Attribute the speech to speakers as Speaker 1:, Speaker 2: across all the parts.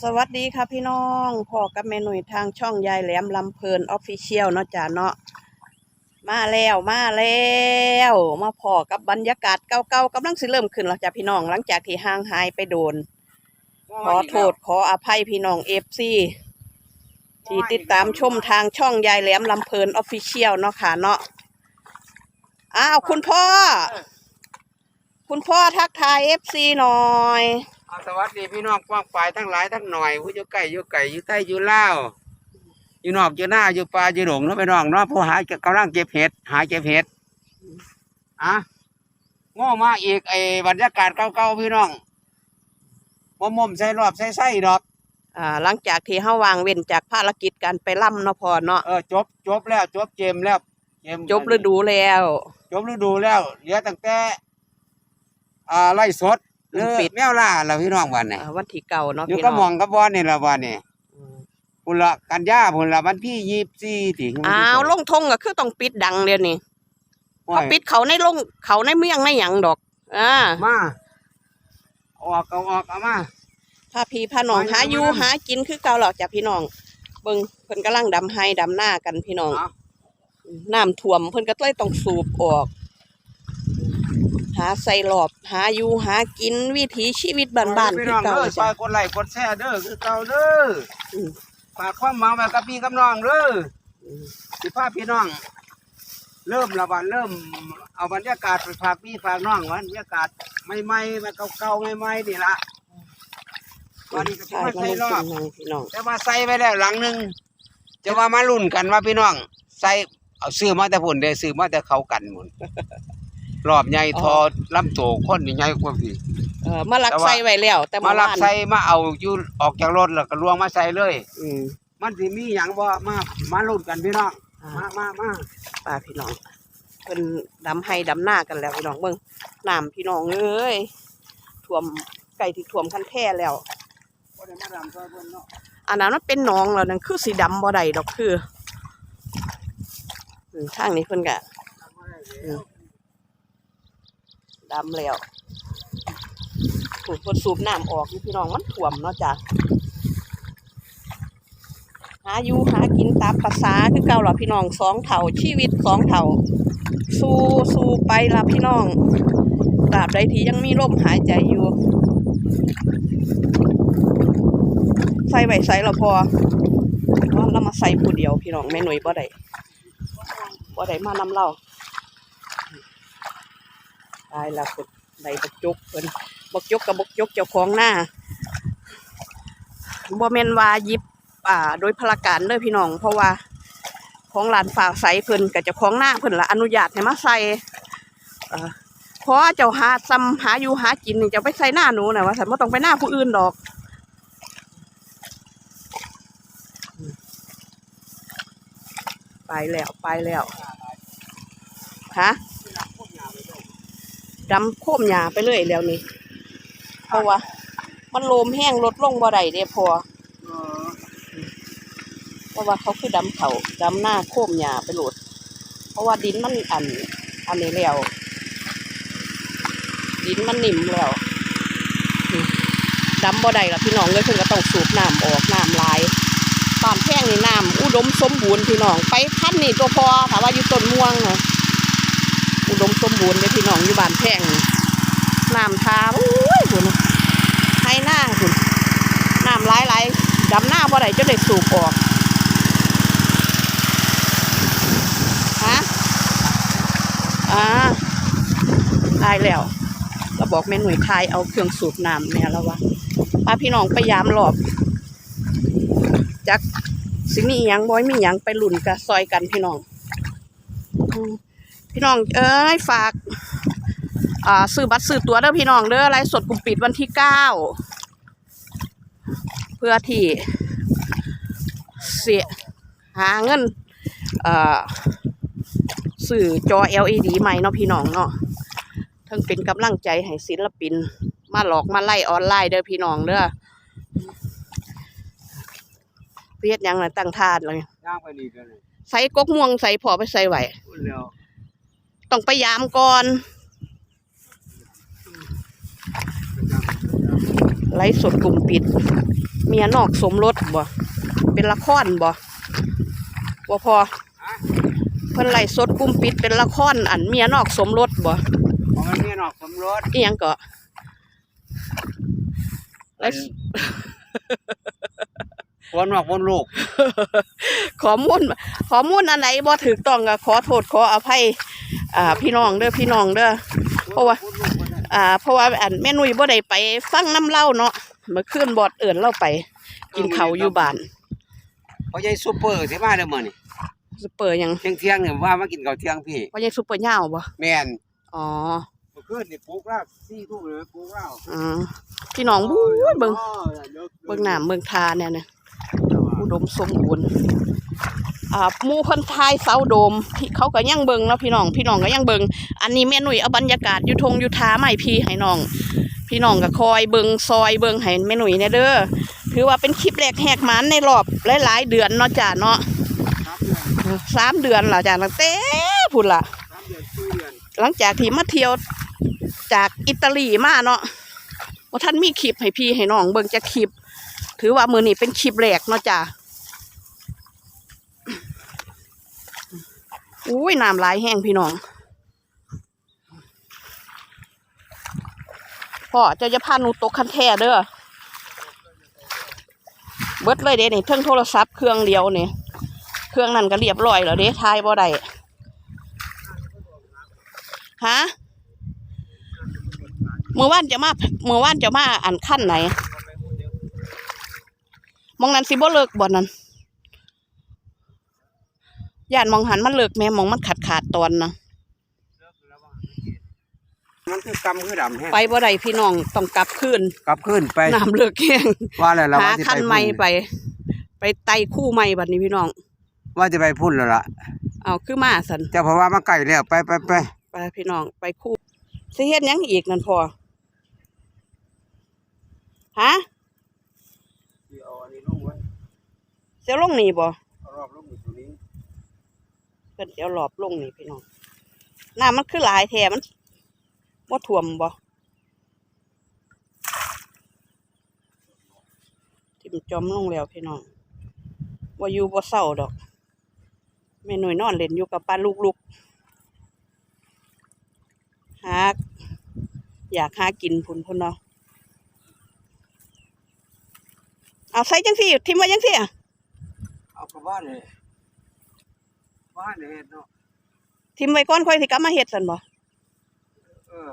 Speaker 1: สวัสดีค่ะพี่น้องพ่อกับแม่หนุ่ยทางช่องยายแหลมลำเพลินออฟฟิเชียลเนาะจ้าเนาะมาแล้วมาแล้วมาพอกับบรรยากาศเก่าๆกำลังสิเริ่มขึ้นแล้วจ้ะพี่น้องหลังจากที่ห่างหายไปโดน ขอโทษขออภัยพี่น้องเอฟซีที่ติดตามชมทางช่องยายแหลมลำเพลินออฟฟิเชียลเนาะค่ะเนาะอ้าวคุณพ่อ คุณพ่อทักทายเอฟซีหน่อย
Speaker 2: สวัสดีพี่น้องกว้างปลายทั้งหลายทั้งหน่อยผู้อยู่ไก่อยู่ไก่อยู่ใต้อยู่ลาวอยู่นอกอยู่หน้าอยู่ปลาอยู่หลงเนาะพี่น้องเนาะผู้หากำลังเก็บเห็ดหาเก็บเห็ดอะโง่มาอีกไอ้บรรยากาศเก่าๆพี่น้องมมมใส่รอบใส่ไส้ดอก
Speaker 1: อ่าหลังจากที่เฮาวางเว้นจากภารกิจการไปล่ำเนาะพอเนาะ
Speaker 2: เออจบจบแล้วจบเกมแล้วเกม
Speaker 1: จบฤดูแล้ว
Speaker 2: จบฤดูแล้วเหลือตั้งแต่อ่าไล่สด หรือแมวล่าแล้วพี่น้องวันนี้
Speaker 1: อ่าวันที่เก่าเนาะ
Speaker 2: อยู่
Speaker 1: พี่
Speaker 2: ก็
Speaker 1: น้
Speaker 2: ม
Speaker 1: อ
Speaker 2: องงกับบอลนี่ละวันนี้
Speaker 1: อืม
Speaker 2: พุ่นละกันยาพุ่นละวันที่ยี่สี่ถึง
Speaker 1: อ้าวลงทงก็คือต้องปิดดังเดี๋ยวนี้
Speaker 2: โอ้
Speaker 1: เขา
Speaker 2: ย
Speaker 1: ปิดเขาในลงเขาในเมืองในหยังดอกอ่า
Speaker 2: มาออกเอาออกเอามา
Speaker 1: พาพี่พาน้อง
Speaker 2: มาอยู่
Speaker 1: หาอยู่
Speaker 2: มา
Speaker 1: หากินคือเก่าหรอกจ้ะพี่น้องเบิ่งเพิ่นกำลังดำไห้ดำหน้ากันพี่น้อง
Speaker 2: เอา
Speaker 1: น้ำท่วมเพิ่นก็เลยต้องสูบออกหาใส่หลอบ หาอยู่หากินวิถีชีวิตบ้านๆ
Speaker 2: พี่
Speaker 1: คือ
Speaker 2: น้อง
Speaker 1: เก่า
Speaker 2: เด้อซอ
Speaker 1: จ้ะ
Speaker 2: ยกดไลค์กดแชร์เด้อคือเก่าเด้อ
Speaker 1: อืม
Speaker 2: ฝากความหวังไว้กับพี่กับน้องเด้อ
Speaker 1: อืม
Speaker 2: สิพาพี่น้อง เริ่มละวันเริ่ม เอาบรรยากาศไปฝากพี่ฝากน้องบรรยากาศใหม่ๆแบบเก่าๆใหม่ๆนี่ละตอนนี้ก็สิ
Speaker 1: ใช่
Speaker 2: มา
Speaker 1: มา
Speaker 2: ใส่
Speaker 1: ลง
Speaker 2: รอบ
Speaker 1: ทุนพี่น้อง
Speaker 2: แต่ว่าใส่ไปแล้วหลังหนึ่งจะว่ามาลุ้นกันว่าพี่น้อง ใส่เอาซื้อมาแต่ผลเด้ซื้อมาแต่เขากันหมด รอบใหญ่ทอลำโตคนนี่ใหญ่กว่าพี่
Speaker 1: เออมาลัก
Speaker 2: แต่ว่า
Speaker 1: ใส่ไว้แล้ว แต่
Speaker 2: มา
Speaker 1: มา
Speaker 2: ลั
Speaker 1: ลั
Speaker 2: กใส่มาเอาอยู่ออกจากรถแล้วก็ลวงมาใส่เลย
Speaker 1: อืม
Speaker 2: มันสิมีหยังบ่มามาลุ้นกันพี่น้อง
Speaker 1: อ่า
Speaker 2: มามามา
Speaker 1: ป้าพี่น้องเพิ่นดำให้ดำหน้ากันแล้วพี่น้องเบิ่งน้ำพี่น้องเอ้ยท่วมไก่ที่ท่วมคันแท้แล้ว
Speaker 2: บ่ได้มาดำซอยเพิ่นเนาะ
Speaker 1: อันนั้นมันเป็นหนองแล้วนั่นคือสีดำบ่ได้ดอกคืออืมทางนี้เพิ่นก็
Speaker 2: ดำบ่ได้แล้ว
Speaker 1: ดำแล้วถูกเพิ่นสูบน้ำออกพี่น้องมันท่วมเนาะจ้ะหาอยู่หากินตามภาษาคือเก่าล่ะพี่น้องสองเท่าชีวิตสองเท่า สู้สู้ไปละพี่น้องตราบใดที่ยังมีลมหายใจอยู่ ใส่ไว้ใส่ละพอเพราะเรามาใส่ผู้เดียวพี่น้องแม่หนุ่ยบ่ได้บ่ได้มานำเรา ตายละสุดได้บกจกเพิ่นบกจกกับบกจกเจ้าของหน้าบ่แม่นว่ายิบอ่า โดยพลการเด้อพี่น้อง เพราะว่าของร้านฝากใส่เพิ่นกับเจ้าของหน้าเพิ่นละอนุญาตให้มาใส่เพราะเจ้าหาซ้ำหาอยู่หากินนี่จะไปใส่หน้าหนูนะว่าสันบ่ต้องไปหน้าผู้อื่นดอกไปแล้วไปแล้วฮะ ดำโค้มหยาไปเลยแล้วนี่เพราะว่า มันโลมแห้งลดลงบ่ได้เด้พอ
Speaker 2: เออ
Speaker 1: เพราะว่าเขาคือดำเขาดำหน้าโค้มหยาไปโหลด เพราะว่าดินมันอัน อันนี้แล้ว ดินมันนิ่มแล้วอืมดำบ่ได้ละพี่น้องเลยเพิ่นก็ต้องสูบน้ำออกน้ำหลายบ้านแพงนี่น้ำอุดมสมบูรณ์พี่น้องไปพันนี่ตัวพอถามว่าอยู่ต้นม่วงน่ะอุ ดมสมบูรณ์เลยพี่น้องอยู่บ้านแพงน้ำทาโอ้ยคุณให้หน้าคุณน้ำหลาหลายๆดำหน้าบ่ได้จะได้สูบออกฮะอ่าได้แล้วเราบอกแม่หน่วยทายเอาเครื่องสูบน้ำเนี่ยแล้ววะพาพี่น้องไปยามหลอบจักสิมีอิหยังบอยมีอิหยังไปหลุ่นกับซอยกันพี่น้องอ พี่น้องเอ้ยฝากอ่าซื้อบัตรซื้อตั๋วเด้อพี่น้องเด้อไลฟ์สดกลุ่มปิดวันที่เก้าเพื่อที่เสียหาเงินเอ่อสื่อจอ LED ใหม่เนาะพี่น้องเนาะทั้งเป็นกำลังใจให้ศิลปิน มาหลอกมาไล่ออนไลน์เด้อพี่น้องเด้อเพียดหยังน่ะตั้งทานเลย
Speaker 2: ย่างไปนี่กันเลย
Speaker 1: ใส่กกม่วงใส่พอไปใส่ไหว
Speaker 2: พูดแล้ว
Speaker 1: ต้องไปยามก่อน ไลฟ์สดกลุ่มปิด เมียนอกสมรสบ่ เป็นละครบ่บ่พอ เพิ่นไล่สดกุมปิดเป็นละครอันเมียนอกสมรสบ่
Speaker 2: เพราะมันเมียนอกสมรส
Speaker 1: อีหยังก็ไล่
Speaker 2: วนนอกวนลูก
Speaker 1: ข้อมูลข้อมูลอันไหนบ่ถูกต้องก็ขอโทษขออภัย อ่าพี่น้องเด้อพี่น้องเด้อเพราะว่า
Speaker 2: วนลูกวนนั่น
Speaker 1: อ่าเพราะว่าอันแม่นุ่ยบ่ได้ไปฟังน้ำเล่าเนาะเมื่อคืนบอดเอิ่นเราไป กินข้าวอยู่บ้าน
Speaker 2: เพราะยายซูเปอร์สิมาเด้อมื้อนี่
Speaker 1: ซุปเปอร์หยัง
Speaker 2: เที่ยงเที่ยงๆเนี่ยว่ามากินข้าวเที่ยงพี่
Speaker 1: ว่ายังซุปเปอร์ยาวบ่
Speaker 2: แม่น
Speaker 1: อ๋อ
Speaker 2: เมื่อคืนนี่ปลูกแล้วสี่ทุ่มเลยปลูกแล้ว
Speaker 1: อ๋อพี่น้องบู๊ยเบิ่งเบิ่งน้ำเบิ่งทาเนี่ยนะอุดมสมบูรณ์อ่าห มู่เพิ่นทายเสาโดมเขาก็ยังเบิงเนาะพี่น้อง พี่น้องก็ยังเบิงอันนี้แม่นุ่ยเอาบรรยากาศยูทงยู่ทาใหม่พี่ให้น้อง พี่น้องก็คอยเบิงซอยเบิงให้แม่นุ่ยเนี่ยเด้อถือว่าเป็นคลิปแรกแหกหมันในรอบหลายๆเดือนเนาะจ้าเนาะ
Speaker 2: สามเดือน
Speaker 1: สามเดือนล่ะจ้าตั้งแต่พุ่นล่ะหลังจากที่มาเที่ยวจากอิตาลีมาเนาะว่าท่านมีคลิปให้พี่ให้น้องเบิงจะคลิป ถือว่ามือนี้เป็นคลิปแรกเนาะจ้า อุ้ยน้ำหลายแห้งพี่น้องพ่อจะจะพาหนูตกคันแท่เด้อเบิดเลยเด้นี่เทิงโทรศัพท์เครื่องเดียวนี่เครื่องนั้นก็เรียบร้อยแล้วเด้ทายบ่ได้ฮะเมื่อวานจะมาเมื่อวานจะมาอันขั้นไหนมองนั้นสิบ่เลิกบ่นั้น ย่านมองหันมันเลิกแม่มองมันขาดขาดๆตอนนะ
Speaker 2: มันคือกำคือดำแห้ง
Speaker 1: ไปบ่ได้พี่น้องต้องกลับคืน
Speaker 2: กลับขึ้นไป
Speaker 1: น้ำเลิกแห้ง
Speaker 2: ว่าแล้วเรา
Speaker 1: หา
Speaker 2: ว่าจะ
Speaker 1: คัน
Speaker 2: ไป
Speaker 1: ใหม่
Speaker 2: พุ่น
Speaker 1: ไป ไปไต่คู่ใหม่บัดนี้พี่น้อง
Speaker 2: ว่าจะไปพุ่นแล้วล่ะ
Speaker 1: เอาคือมาสัน
Speaker 2: เจ้าเพราะว่ามาไก่แล้วไปไปไป
Speaker 1: ไปพี่น้องไปคู่สิเฮ็ดหยังอีกนั่นพอฮะ
Speaker 2: เอาอันนี้ลงไว้
Speaker 1: เสียวลงนี่บ่
Speaker 2: เอารอบลงอยู่ตรงนี้
Speaker 1: เพิ่นสิเอาหลอบลงนี่พี่น้องน้ำมันคือหลายแท้มันบ่ท่วมบ่ทิ่มจอมลงแล้วพี่น้องบ่อยู่บ่เศร้าดอกแม่หน่วยนอนเล่นอยู่กับปลาลูกๆหาอยากหากินพุ่นพุ่นเนาะเอาใส่จังซี่ทิมไว้จังซี่อะ
Speaker 2: เอากลับบ้านเลย บ้านเลยเฮ็ดเนาะ
Speaker 1: ทิ่มไว้ก่อนค่อยสิกลับมาเฮ็ดซั่นบ่
Speaker 2: เออ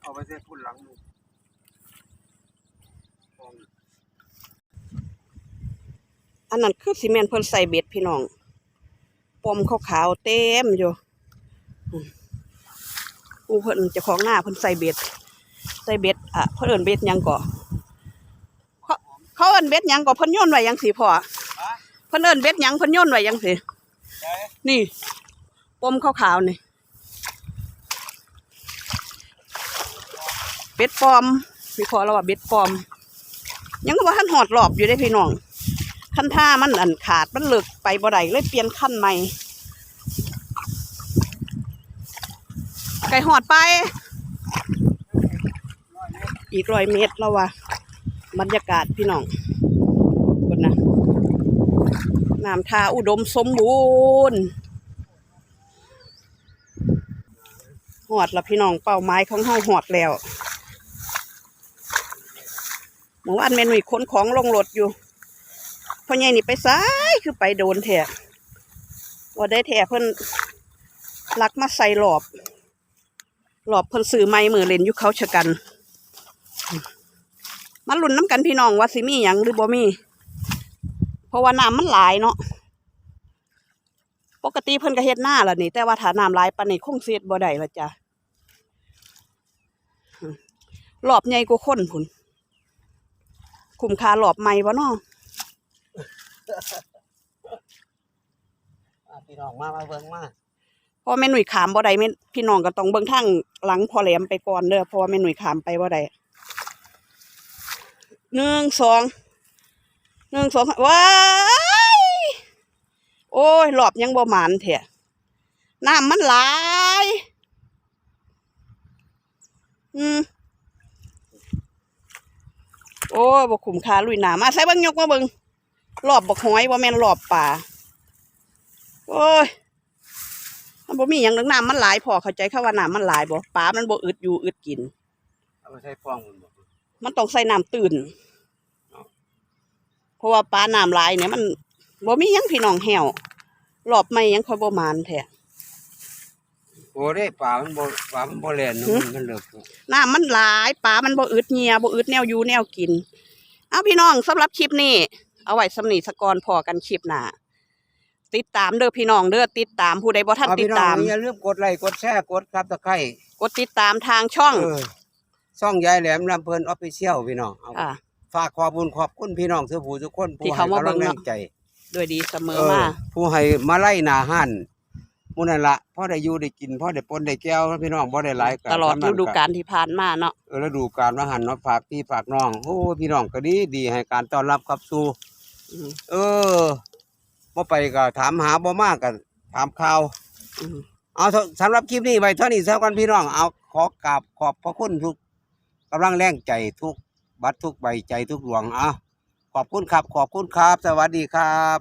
Speaker 2: เอาไปใส่พุ่นหลังดูกอง
Speaker 1: อันนั้นคือซีเมนต์เพิ่นใส่เบ็ดพี่น้องปมขาวๆเต็มอยู่อืมกูเพิ่นเจ้าของหน้าเพิ่นใส่เบ็ดใส่เบ็ดอะเพิ่นเอิ้นเบ็ดหยังก่อเขาเขาเอิ้นเบ็ดหยังก่อเพิ่นโยนไว้ยังสิพ่อ เพิ่นเอิ้นเบ็ดหยังเพิ่นโยนไว้ยังสิ
Speaker 2: ได้
Speaker 1: นี่ปมขาวๆนี่เบ็ดปลอมพี่ขอเราว่าเบ็ดปลอม ยังว่าท่านหอดรอบอยู่ได้พี่น้องขั้นท่ามันอันขาดมันเลิกไปบ่ได้เลยเปลี่ยนขั้นใหม่ไก่หอดไป อีกร้อยเมตรแล้วว่ะบรรยากาศพี่น้องคนนะ น้ำทาอุดมสมบูรณ์หอดละพี่น้องเป้าหมายของเฮาหอดแล้วเมื่อวานเมนุ่ยขนของลงรถอยู่พ่อใหญ่นี่ไปซ้ายคือไปโดนแท้ว่าได้แท้เพิ่นลักมาใส่หลอบ หลอบเพิ่นซื้อไม้มือเล่นยู่เขาชะกัน มันลุ่นน้ำกันพี่น้องว่าสิมีหยังหรือบ่มี เพราะว่าน้ำมันหลายเนาะปกติเพิ่นก็เฮ็ดหน้าล่ะนี่ แต่ว่าถ้าน้ำหลายปานนี้คงเสียดบ่ได้ละจ้ะอืมรอบใหญ่กว่าคนพุ่นคุ้มค่ารอบใหม่บ่เนาะ
Speaker 2: อะพี่น้องมามาเบิ่งมา
Speaker 1: เพราะแม่หนุ่ยขามบ่ได้แม่พี่น้องก็ต้องเบิ่งทางหลังพอแหลมไปก่อนเด้อเพราะว่าแม่หนุ่ยขามไปบ่ได้หนึ่งสอง หนึ่งสองว้ายโอ้ยหลอบยังบ่หมานแท้น้ำมันหลายอืมโอ้ยบ่คุ้มค่าลุยหนามาใส่เบิ่งยกมาเบิ่งรอบบักหอยบ่แม่นรอบป่าโอ้ยมันบ่มีหยังดังน้ำมันหลายพอเข้าใจคำว่าน้ำมันหลายบ่ปลามันบ่อึดอยู่อึดกิน
Speaker 2: เอาไปใส่ฟองมันบอก
Speaker 1: มันต้องใส่น้ำตื่น เพราะว่าปลาน้ำหลายเนี่ยมันบ่มีหยังพี่น้องแห้วรอบไม่ยังค่อยบ่มานแท้
Speaker 2: โอ้ได้ปลามันบ่ปลามันบ่แล่นเนอะ
Speaker 1: หึ
Speaker 2: มันมันเลิก
Speaker 1: น้ำมันหลายปลามันบ่อึดเหียบ่อึดแนวอยู่แนวกิน เอาพี่น้องสำหรับคลิปนี้ เอาไว้สำนีสกอนพอกันคลิปหน้าติดตามเด้อพี่น้องเด้อติดตามผู้ใดบ่ทัน
Speaker 2: เอา
Speaker 1: ติ
Speaker 2: พี่
Speaker 1: ด
Speaker 2: น้อง
Speaker 1: ตาม
Speaker 2: อย่าลืมกดไลค์กดแชร์กดซับตะไคร้
Speaker 1: กดติดตามทางช่อง
Speaker 2: เออช่องยายแหลมลำเพลินออฟฟิเชียลพี่น้องเอา
Speaker 1: อ่า
Speaker 2: ฝากขอบคุณขอบคุณพี่น้องทุกผู้ทุกคน
Speaker 1: ที่
Speaker 2: ผู้
Speaker 1: เขา
Speaker 2: ให้
Speaker 1: มา
Speaker 2: กำลัง
Speaker 1: เบิ่ง
Speaker 2: แร
Speaker 1: เนาะ
Speaker 2: งใจ
Speaker 1: ด้วยดีเสมอ
Speaker 2: เออ
Speaker 1: มา
Speaker 2: ผู้ให้มาไล่หนาหันมู่นั่นละพ่อได้อยู่ได้กินพ่อได้ปนได้แก้วพี่น้องพ่อได้หลายน
Speaker 1: ตลอด
Speaker 2: สำนั
Speaker 1: ฤดูกาลที่ผ่านมาเนาะ
Speaker 2: เออฤดูกาลมาหันเนาะฝากพี่ฝากน้องโอ้พี่น้องก็ดีดีให้การต้อนรับครับสู่
Speaker 1: อืม
Speaker 2: เออบ่ไปก็ถามหาบ่มากก็ถามข่าว
Speaker 1: อืม
Speaker 2: เอาเถอะสำหรับคลิปนี้ไว้เท่านี้สักวันพี่น้องเอาขอกราบขอบพระคุณทุกกำลังแรงใจทุก บัตรทุกใบใจทุกดวงเอาขอบคุณครับ ขอบคุณครับ สวัสดีครับ